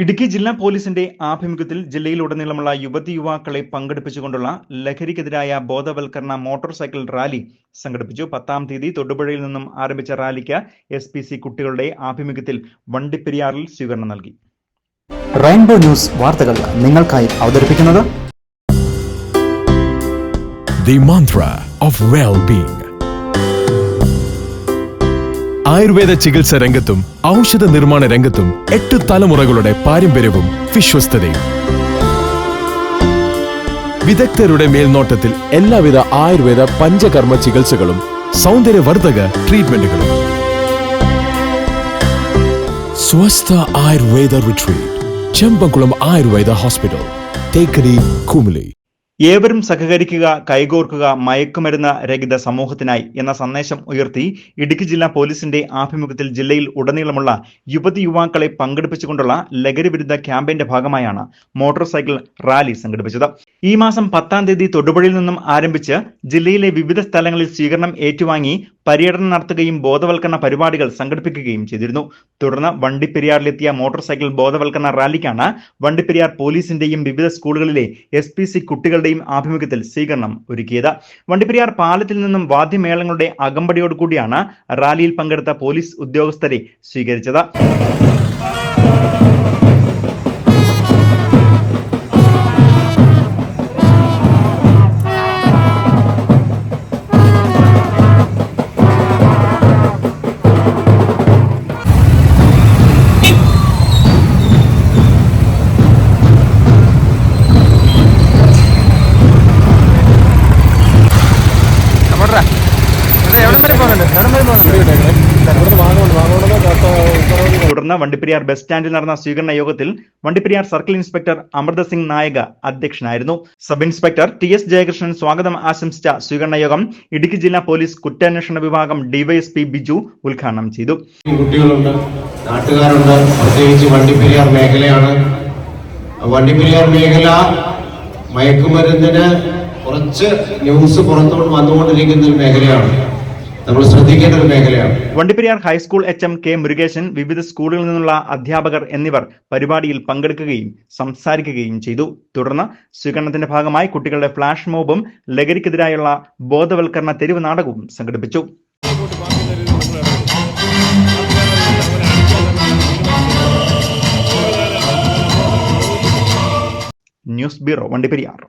ഇടുക്കി ജില്ലാ പോലീസിന്റെ ആഭിമുഖ്യത്തിൽ ജില്ലയിലുടനീളമുള്ള യുവതി യുവാക്കളെ പങ്കെടുപ്പിച്ചുകൊണ്ടുള്ള ലഹരിക്കെതിരായ ബോധവൽക്കരണ മോട്ടോർ സൈക്കിൾ റാലി സംഘടിപ്പിച്ചു പത്താം തീയതി തൊടുപുഴയിൽ നിന്നും ആരംഭിച്ച റാലിക്ക് എസ് പി സി കുട്ടികളുടെ ആഭിമുഖ്യത്തിൽ വണ്ടിപ്പെരിയാറിൽ സ്വീകരണം നൽകി റെയിൻബോ ന്യൂസ് വാർത്തകൾ നിങ്ങൾക്കായി അവതരിപ്പിക്കുന്നത് The mantra of well-being. Ayurveda ചികിത്സ രംഗത്തും ഔഷധ നിർമ്മാണ രംഗത്തും എട്ട് തലമുറകളുടെ പാരമ്പര്യവും വിശ്വസ്തതയും. വിദഗ്ധരുടെ മേൽനോട്ടത്തിൽ എല്ലാവിധ ആയുർവേദ പഞ്ചകർമ്മ ചികിത്സകളും സൗന്ദര്യവർദ്ധക ട്രീറ്റ്മെന്റുകളും സ്വസ്ഥ ആയുർവേദ റിട്രീറ്റ് ചെമ്പക്കുളം ആയുർവേദ ഹോസ്പിറ്റൽ തേക്കടി കുമിളി. ഏവരും സഹകരിക്കുക കൈകോർക്കുക മയക്കുമരുന്ന് രഹിത സമൂഹത്തിനായി എന്ന സന്ദേശം ഉയർത്തി ഇടുക്കി ജില്ലാ പോലീസിന്റെ ആഭിമുഖ്യത്തിൽ ജില്ലയിൽ ഉടനീളമുള്ള യുവതി യുവാക്കളെ പങ്കെടുപ്പിച്ചുകൊണ്ടുള്ള ലഹരിവിരുദ്ധ ക്യാമ്പയിന്റെ ഭാഗമായാണ് മോട്ടോർ സൈക്കിൾ റാലി സംഘടിപ്പിച്ചത്. ഈ മാസം പത്താം തീയതി തൊടുപുഴയിൽ നിന്നും ആരംഭിച്ച് ജില്ലയിലെ വിവിധ സ്ഥലങ്ങളിൽ സ്വീകരണം ഏറ്റുവാങ്ങി പര്യടനം നടത്തുകയും ബോധവൽക്കരണ പരിപാടികൾ സംഘടിപ്പിക്കുകയും ചെയ്തിരുന്നു. തുടർന്ന് വണ്ടിപ്പെരിയാറിലെത്തിയ മോട്ടോർ സൈക്കിൾ ബോധവൽക്കരണ റാലിക്കാണ് വണ്ടിപ്പെരിയാർ പോലീസിന്റെയും വിവിധ സ്കൂളുകളിലെ എസ് പി സി കുട്ടികളുടെയും ആഭിമുഖ്യത്തിൽ സ്വീകരണം ഒരുക്കിയത്. വണ്ടിപ്പെരിയാർ പാലത്തിൽ നിന്നും വാദ്യമേളങ്ങളുടെ അകമ്പടിയോടുകൂടിയാണ് റാലിയിൽ പങ്കെടുത്ത പോലീസ് ഉദ്യോഗസ്ഥരെ സ്വീകരിച്ചത്. തുടർന്ന് വണ്ടിപ്പെരിയാർ ബസ് സ്റ്റാൻഡിൽ നടന്ന സ്വീകരണ യോഗത്തിൽ വണ്ടിപ്പെരിയാർ സർക്കിൾ ഇൻസ്പെക്ടർ അമൃത സിംഗ് നായക അധ്യക്ഷനായിരുന്നു. Sub inspector T S Jayakrishnan സ്വാഗതം ആശംസിച്ച സ്വീകരണ യോഗം ഇടുക്കി ജില്ലാ പോലീസ് കുറ്റാന്വേഷണ വിഭാഗം ഡിവൈഎസ്പി ബിജു ഉദ്ഘാടനം ചെയ്തു. കുട്ടികളുണ്ട് നാട്ടുകാരുണ്ട്. പ്രത്യേകിച്ച് വണ്ടിപ്പെരിയാർ മേഖലയാണ്. വണ്ടിപ്പെരിയാർ മേഖല മയക്കുമരുന്നിന് കുറച്ച് ന്യൂസ് പുറത്തോട്ട് വന്നുകൊണ്ടിരിക്കുന്ന ഒരു മേഖലയാണ്. നമ്മൾ ശ്രദ്ധിക്കേണ്ട ഒരു മേഖലയാണ്. Vandiperiyar high school H M K Murukesan വിവിധ സ്കൂളുകളിൽ നിന്നുള്ള അധ്യാപകർ എന്നിവർ പരിപാടിയിൽ പങ്കെടുക്കുകയും സംസാരിക്കുകയും ചെയ്തു. തുടർന്ന് സ്വീകരണത്തിന്റെ ഭാഗമായി കുട്ടികളുടെ ഫ്ലാഷ് മോബും ലഹരിക്കെതിരായുള്ള ബോധവൽക്കരണ തെരുവ് നാടകവും സംഘടിപ്പിച്ചു. News bureau Vandiperiyar.